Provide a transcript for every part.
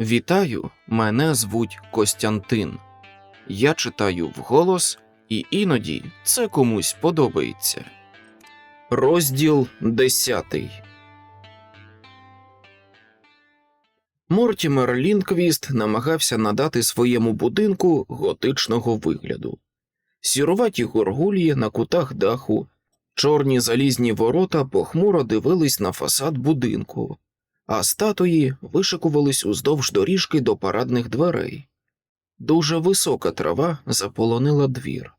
Вітаю, мене звуть Костянтин. Я читаю вголос, і іноді це комусь подобається. Розділ 10 Мортімер Лінквіст намагався надати своєму будинку готичного вигляду. Сіруваті горгулії на кутах даху, чорні залізні ворота похмуро дивились на фасад будинку, а статуї вишикувались уздовж доріжки до парадних дверей. Дуже висока трава заполонила двір.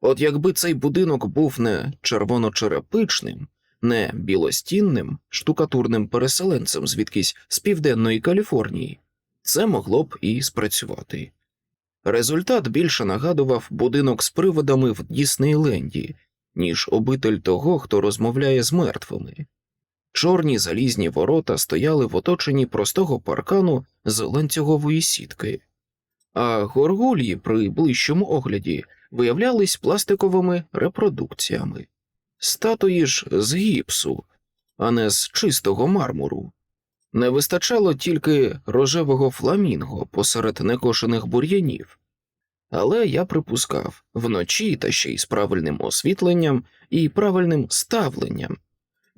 От якби цей будинок був не червоночерепичним, не білостінним, штукатурним переселенцем звідкись з південної Каліфорнії, це могло б і спрацювати. Результат більше нагадував будинок з приводами в Діснейленді, ніж обитель того, хто розмовляє з мертвими. Чорні залізні ворота стояли в оточенні простого паркану з ланцюгової сітки, а горгулії при ближчому огляді виявлялись пластиковими репродукціями, статуї ж з гіпсу, а не з чистого мармуру. Не вистачало тільки рожевого фламінго посеред некошених бур'янів, але я припускав вночі та ще й з правильним освітленням і правильним ставленням.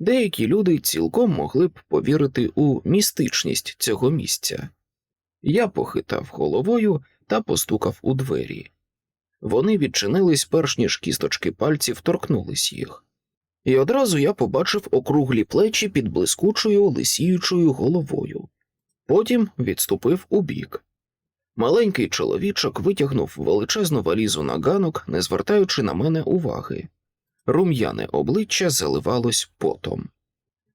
Деякі люди цілком могли б повірити у містичність цього місця. Я похитав головою та постукав у двері. Вони відчинились перш ніж кісточки пальців торкнулись їх, і одразу я побачив округлі плечі під блискучою лисіючою головою. Потім відступив убік. Маленький чоловічок витягнув величезну валізу на ганок, не звертаючи на мене уваги. Рум'яне обличчя заливалось потом.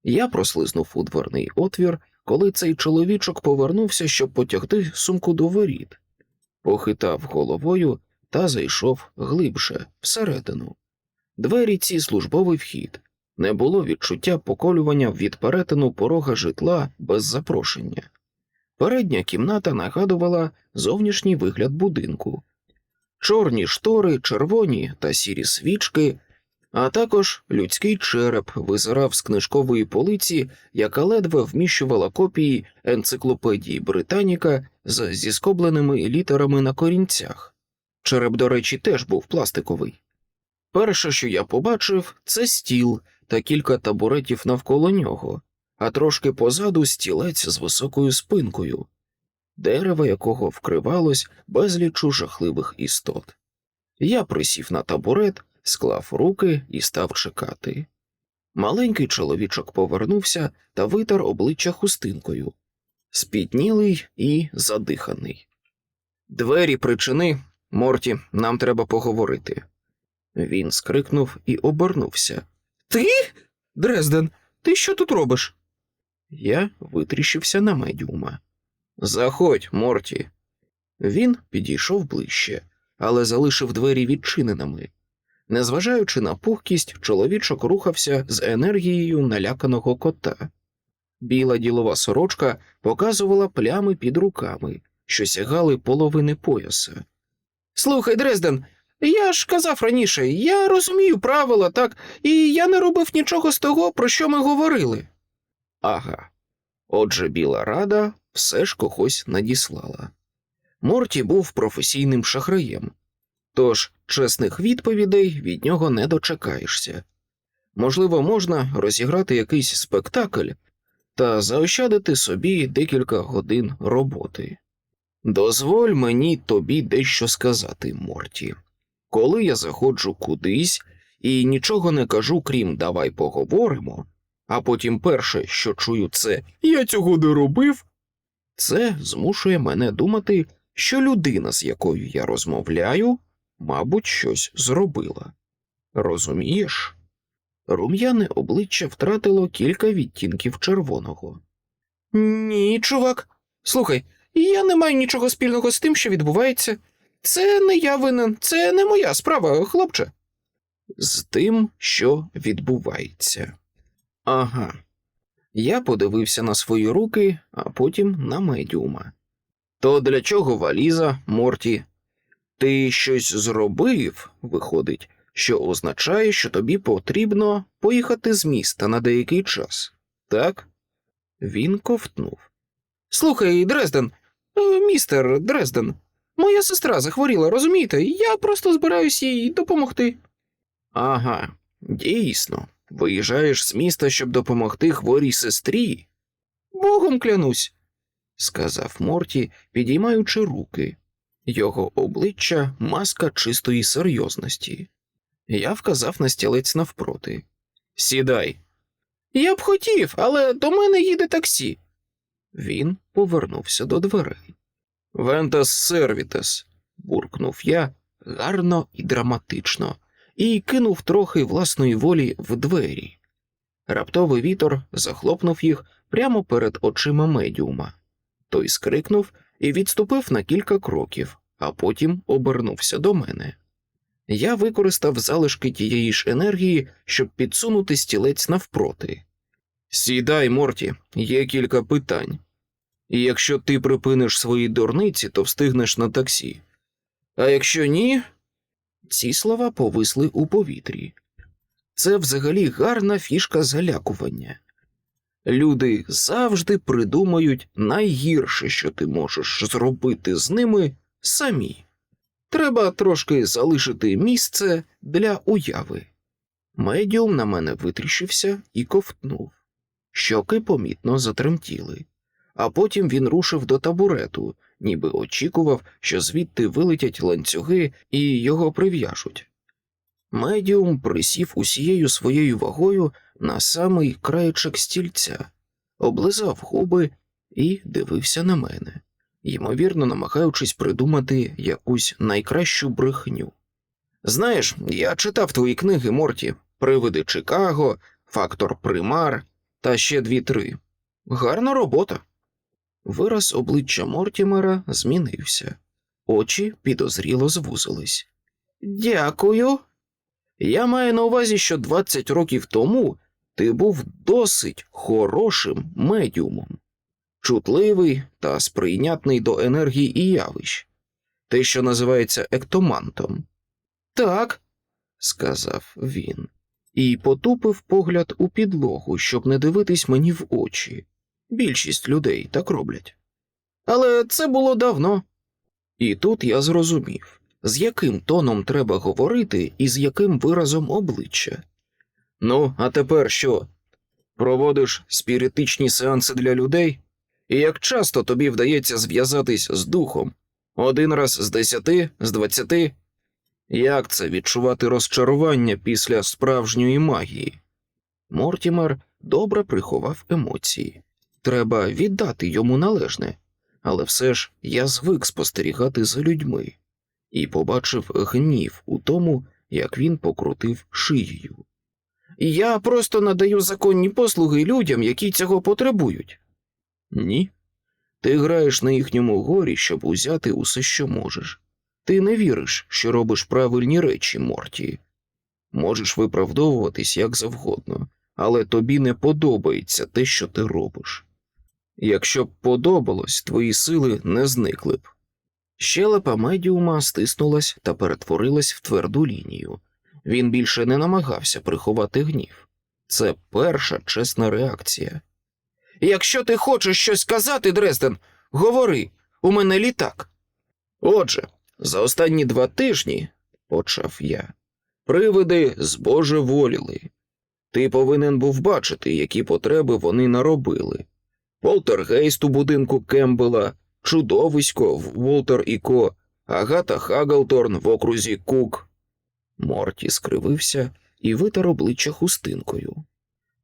Я прослизнув у дверний отвір, коли цей чоловічок повернувся, щоб потягти сумку до воріт, похитав головою та зайшов глибше, всередину. Двері ці службовий вхід. Не було відчуття поколювання від перетину порога житла без запрошення. Передня кімната нагадувала зовнішній вигляд будинку. Чорні штори, червоні та сірі свічки, а також людський череп визирав з книжкової полиці, яка ледве вміщувала копії енциклопедії Британіка з зіскобленими літерами на корінцях. Череп, до речі, теж був пластиковий. Перше, що я побачив, це стіл та кілька табуретів навколо нього, а трошки позаду стілець з високою спинкою, дерево якого вкривалось безлічу жахливих істот. Я присів на табурет, склав руки і став чекати. Маленький чоловічок повернувся та витер обличчя хустинкою, спітнілий і задиханий. Двері причини, Морті, нам треба поговорити. Він скрикнув і обернувся. Ти? Дрезден, ти що тут робиш? Я витріщився на медіума. Заходь, Морті. Він підійшов ближче, але залишив двері відчиненими. Незважаючи на пухкість, чоловічок рухався з енергією наляканого кота. Біла ділова сорочка показувала плями під руками, що сягали половини пояса. Слухай, Дрезден, я ж казав раніше, я розумію правила, так, і я не робив нічого з того, про що ми говорили. Ага. Отже, біла рада все ж когось надіслала. Морті був професійним шахраєм, тож чесних відповідей від нього не дочекаєшся. Можливо, можна розіграти якийсь спектакль та заощадити собі декілька годин роботи. Дозволь мені тобі дещо сказати, Морті. Коли я заходжу кудись і нічого не кажу, крім давай поговоримо, а потім перше, що чую, це я цього не робив, це змушує мене думати, що людина, з якою я розмовляю, мабуть, щось зробила. Розумієш? Рум'яне обличчя втратило кілька відтінків червоного. Ні, чувак. Слухай, я не маю нічого спільного з тим, що відбувається. Це не я винен, це не моя справа, хлопче. З тим, що відбувається. Ага. Я подивився на свої руки, а потім на медіума. То для чого валіза, Морті? Ти щось зробив, виходить, що означає, що тобі потрібно поїхати з міста на деякий час, так? Він ковтнув. Слухай, Дрезден, е, містер Дрезден, моя сестра захворіла, розумієте? Я просто збираюсь їй допомогти. Ага, дійсно. Виїжджаєш з міста, щоб допомогти хворій сестрі? Богом клянусь, сказав Морті, підіймаючи руки. Його обличчя маска чистої серйозності. Я вказав на стілець навпроти. Сідай. Я б хотів, але до мене їде таксі. Він повернувся до дверей. Вентас сервітес, буркнув я гарно і драматично, і кинув трохи власної волі в двері. Раптовий вітер захлопнув їх прямо перед очима медіума. Той скрикнув і відступив на кілька кроків, а потім обернувся до мене. Я використав залишки тієї ж енергії, щоб підсунути стілець навпроти. Сідай, Морті, є кілька питань. І якщо ти припиниш свої дурниці, то встигнеш на таксі. А якщо ні. Ці слова повисли у повітрі. Це взагалі гарна фішка залякування. Люди завжди придумають найгірше, що ти можеш зробити з ними самі. Треба трошки залишити місце для уяви. Медіум на мене витріщився і ковтнув. Щоки помітно затремтіли, а потім він рушив до табурету, ніби очікував, що звідти вилетять ланцюги і його прив'яжуть. Медіум присів усією своєю вагою на самий краєчок стільця, облизав губи і дивився на мене, ймовірно, намагаючись придумати якусь найкращу брехню. Знаєш, я читав твої книги, Морті, Привиди Чикаго, Фактор Примар та ще дві-три. Гарна робота. Вираз обличчя Мортімера змінився, очі підозріло звузились. Дякую. Я маю на увазі, що 20 років тому ти був досить хорошим медіумом, чутливий та сприйнятний до енергії і явищ, те, що називається ектомантом. Так, сказав він, і потупив погляд у підлогу, щоб не дивитись мені в очі. Більшість людей так роблять. Але це було давно. І тут я зрозумів, з яким тоном треба говорити і з яким виразом обличчя. Ну, а тепер що? Проводиш спіритичні сеанси для людей? І як часто тобі вдається зв'язатись з духом? Один раз з десяти, з двадцяти? Як це відчувати розчарування після справжньої магії? Мортімер добре приховав емоції. Треба віддати йому належне, але все ж я звик спостерігати за людьми і побачив гнів у тому, як він покрутив шиєю. Я просто надаю законні послуги людям, які цього потребують. Ні. Ти граєш на їхньому горі, щоб узяти усе, що можеш. Ти не віриш, що робиш правильні речі, Морті. Можеш виправдовуватись як завгодно, але тобі не подобається те, що ти робиш. Якщо б подобалось, твої сили не зникли б. Щелепа медіума стиснулась та перетворилась в тверду лінію. Він більше не намагався приховати гнів. Це перша чесна реакція. Якщо ти хочеш щось сказати, Дрезден, говори, у мене літак. Отже, за останні два тижні, почав я, привиди збожеволіли. Ти повинен був бачити, які потреби вони наробили. Полтергейст у будинку Кембела, чудовисько в Волтер і Ко, Агата Хагалторн в окрузі Кук. Морті скривився і витер обличчя хустинкою.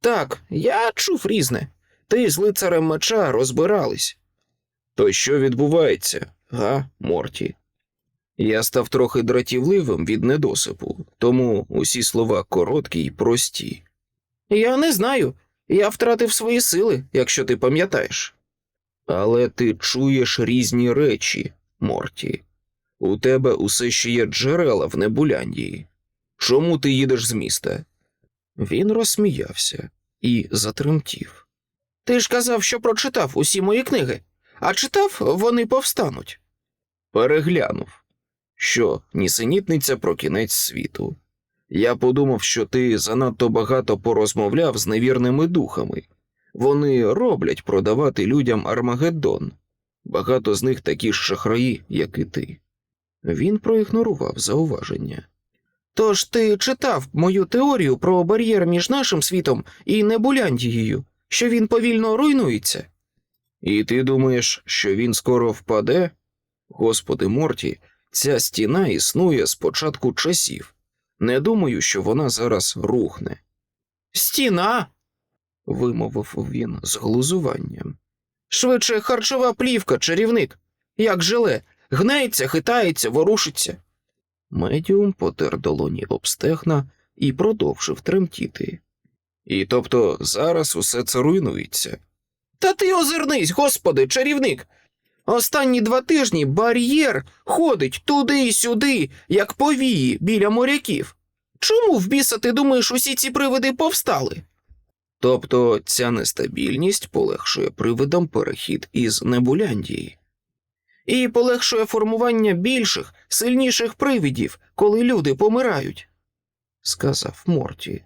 Так, я чув різне. Ти з лицарем меча розбирались. То що відбувається, га, Морті? Я став трохи дратівливим від недосипу, тому усі слова короткі й прості. Я не знаю. Я втратив свої сили, якщо ти пам'ятаєш. Але ти чуєш різні речі, Морті. У тебе усе ще є джерела в Небуляндії. Чому ти їдеш з міста? Він розсміявся і затремтів. Ти ж казав, що прочитав усі мої книги, а читав, вони повстануть. Переглянув. Що, нісенітниця про кінець світу. Я подумав, що ти занадто багато порозмовляв з невірними духами, Вони роблять продавати людям Армагеддон. Багато з них такі ж шахраї, як і ти. Він проігнорував зауваження. Тож ти читав мою теорію про бар'єр між нашим світом і Небуляндією, що він повільно руйнується. І ти думаєш, що він скоро впаде? Господи Морті, ця стіна існує з початку часів. Не думаю, що вона зараз рухне. Стіна. вимовив він з глузуванням. Швидше харчова плівка, чарівник. Як желе, гнеться, хитається, ворушиться. Медіум потер долоні об стегна і продовжив тремтіти. І тобто зараз усе це руйнується. Та ти озирнись, господи, чарівник. Останні два тижні бар'єр ходить туди й сюди, як повії біля моряків. Чому в біса ти думаєш, усі ці привиди повстали? Тобто ця нестабільність полегшує привидам перехід із Небуляндії. І полегшує формування більших, сильніших привидів, коли люди помирають, сказав Морті.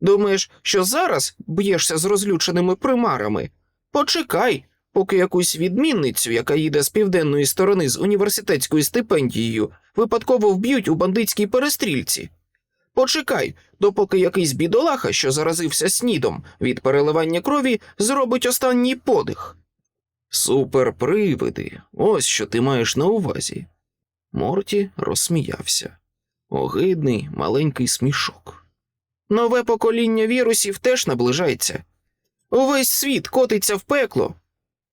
Думаєш, що зараз б'єшся з розлюченими примарами? Почекай, поки якусь відмінницю, яка їде з південної сторони з університетською стипендією, випадково вб'ють у бандитській перестрільці. Почекай, допоки якийсь бідолаха, що заразився снідом від переливання крові, зробить останній подих. Суперпривиди, ось що ти маєш на увазі. Морті розсміявся. Огидний маленький смішок. Нове покоління вірусів теж наближається. Увесь світ котиться в пекло.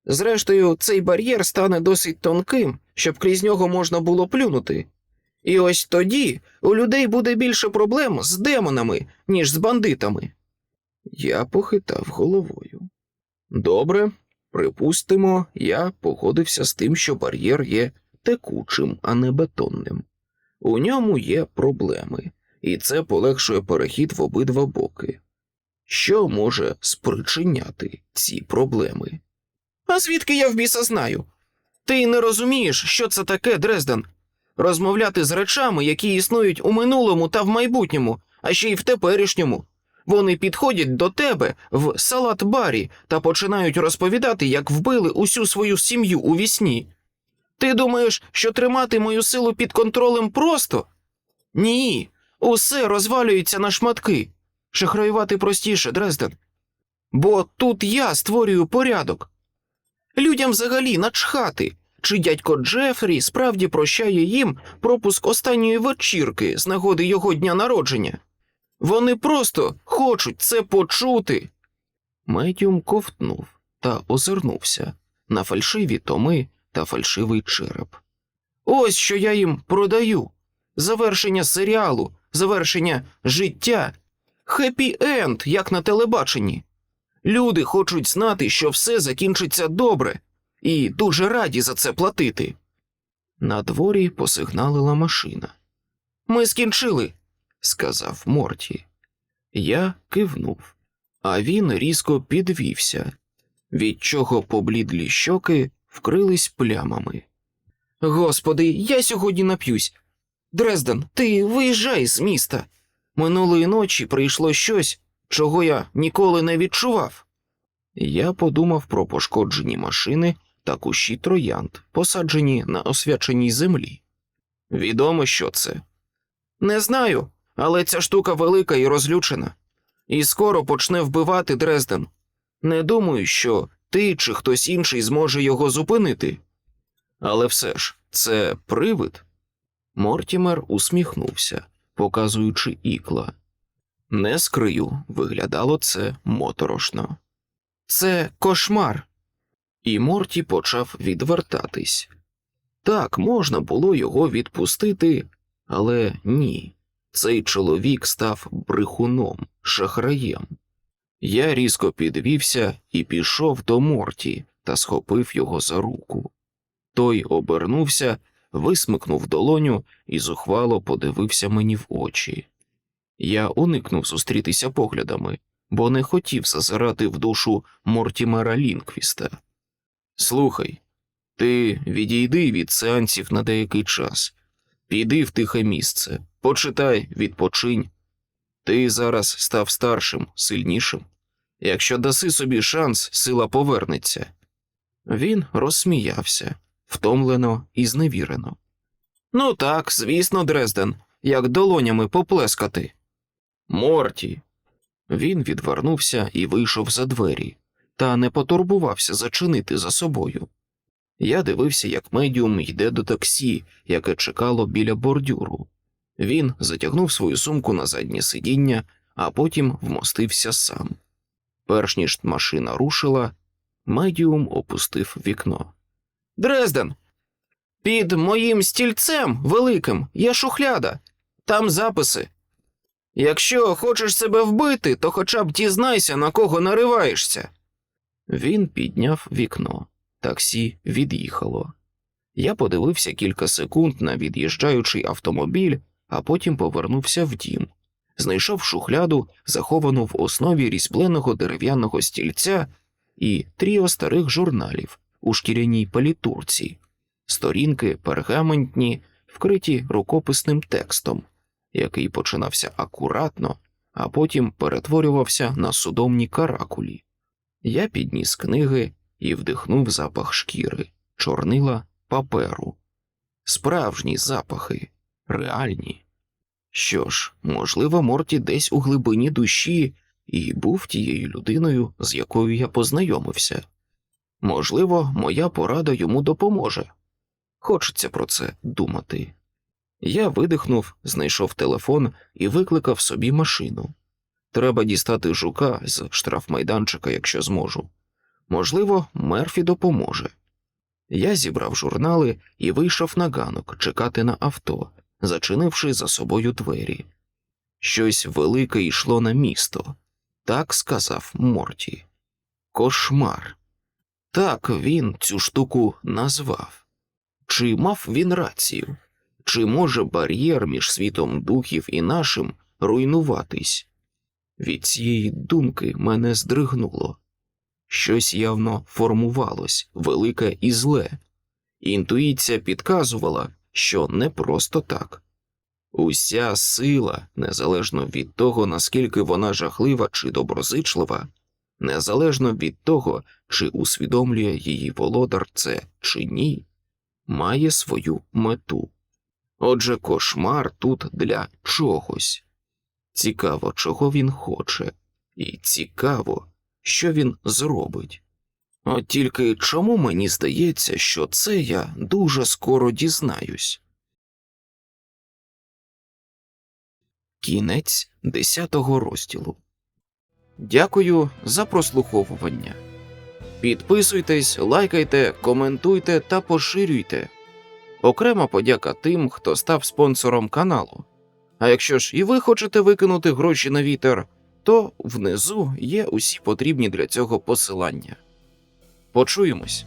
Зрештою, цей бар'єр стане досить тонким, щоб крізь нього можна було плюнути. І ось тоді у людей буде більше проблем з демонами, ніж з бандитами. Я похитав головою. Добре, припустимо, я погодився з тим, що бар'єр є текучим, а не бетонним. У ньому є проблеми, і це полегшує перехід в обидва боки. Що може спричиняти ці проблеми? А звідки я в біса знаю? Ти не розумієш, що це таке, Дрезден? Розмовляти з речами, які існують у минулому та в майбутньому, а ще й в теперішньому. Вони підходять до тебе в салат-барі та починають розповідати, як вбили усю свою сім'ю у вісні. Ти думаєш, що тримати мою силу під контролем просто? Ні, усе розвалюється на шматки. Шахраювати простіше, Дрезден. Бо тут я створюю порядок. Людям взагалі начхати, чи дядько Джефрі справді прощає їм пропуск останньої вечірки з нагоди його дня народження. Вони просто хочуть це почути. Медіум ковтнув та озирнувся на фальшиві томи та фальшивий череп. Ось що я їм продаю: завершення серіалу, завершення життя, хеппі енд, як на телебаченні. Люди хочуть знати, що все закінчиться добре, і дуже раді за це платити. На дворі посигналила машина. Ми скінчили, сказав Морті. Я кивнув, а він різко підвівся, від чого поблідлі щоки вкрились плямами. Господи, я сьогодні нап'юсь. Дрезден, ти виїжджай з міста. Минулої ночі прийшло щось, чого я ніколи не відчував. Я подумав про пошкоджені машини та кущі троянд, посаджені на освяченій землі. Відомо, що це. Не знаю, але ця штука велика і розлючена, і скоро почне вбивати Дрезден. Не думаю, що ти чи хтось інший зможе його зупинити. Але все ж, це привид. Мортімер усміхнувся, показуючи ікла. Не скрию, виглядало це моторошно. Це кошмар. І Морті почав відвертатись. Так, можна було його відпустити, але ні. Цей чоловік став брехуном, шахраєм. Я різко підвівся і пішов до Морті та схопив його за руку. Той обернувся, висмикнув долоню і зухвало подивився мені в очі. Я уникнув зустрітися поглядами, бо не хотів зазирати в душу Мортімера Лінквіста. Слухай, ти відійди від сеансів на деякий час, піди в тихе місце, почитай, відпочинь. Ти зараз став старшим, сильнішим. Якщо даси собі шанс, сила повернеться. Він розсміявся, втомлено і зневірено. Ну так, звісно, Дрезден, як долонями поплескати. Морті. Він відвернувся і вийшов за двері, та не потурбувався зачинити за собою. Я дивився, як медіум йде до таксі, яке чекало біля бордюру. Він затягнув свою сумку на заднє сидіння, а потім вмостився сам. Перш ніж машина рушила, медіум опустив вікно. Дрезден. Під моїм стільцем великим є шухляда. Там записи. Якщо хочеш себе вбити, то хоча б дізнайся, на кого нариваєшся. Він підняв вікно. Таксі від'їхало. Я подивився кілька секунд на від'їжджаючий автомобіль, а потім повернувся в дім. Знайшов шухляду, заховану в основі різьбленого дерев'яного стільця, і тріо старих журналів у шкіряній палітурці, сторінки пергаментні, вкриті рукописним текстом, який починався акуратно, а потім перетворювався на судомні каракулі. Я підніс книги і вдихнув запах шкіри, чорнила паперу. Справжні запахи, реальні. Що ж, можливо, Морті десь у глибині душі і був тією людиною, з якою я познайомився. Можливо, моя порада йому допоможе. Хочеться про це думати. Я видихнув, знайшов телефон і викликав собі машину. Треба дістати жука з штрафмайданчика, якщо зможу. Можливо, Мерфі допоможе. Я зібрав журнали і вийшов на ганок чекати на авто, зачинивши за собою двері. Щось велике йшло на місто, так сказав Морті. Кошмар. Так він цю штуку назвав. Чи мав він рацію? Чи може бар'єр між світом духів і нашим руйнуватись? Від цієї думки мене здригнуло. Щось явно формувалось, велике і зле. Інтуїція підказувала, що не просто так. Уся сила, незалежно від того, наскільки вона жахлива чи доброзичлива, незалежно від того, чи усвідомлює її володар це чи ні, має свою мету. Отже, кошмар тут для чогось. Цікаво, чого він хоче, і цікаво, що він зробить. От тільки чому мені здається, що це я дуже скоро дізнаюсь. Кінець десятого розділу. Дякую за прослуховування. Підписуйтесь, лайкайте, коментуйте та поширюйте. Окрема подяка тим, хто став спонсором каналу. А якщо ж і ви хочете викинути гроші на вітер, то внизу є усі потрібні для цього посилання. Почуємось.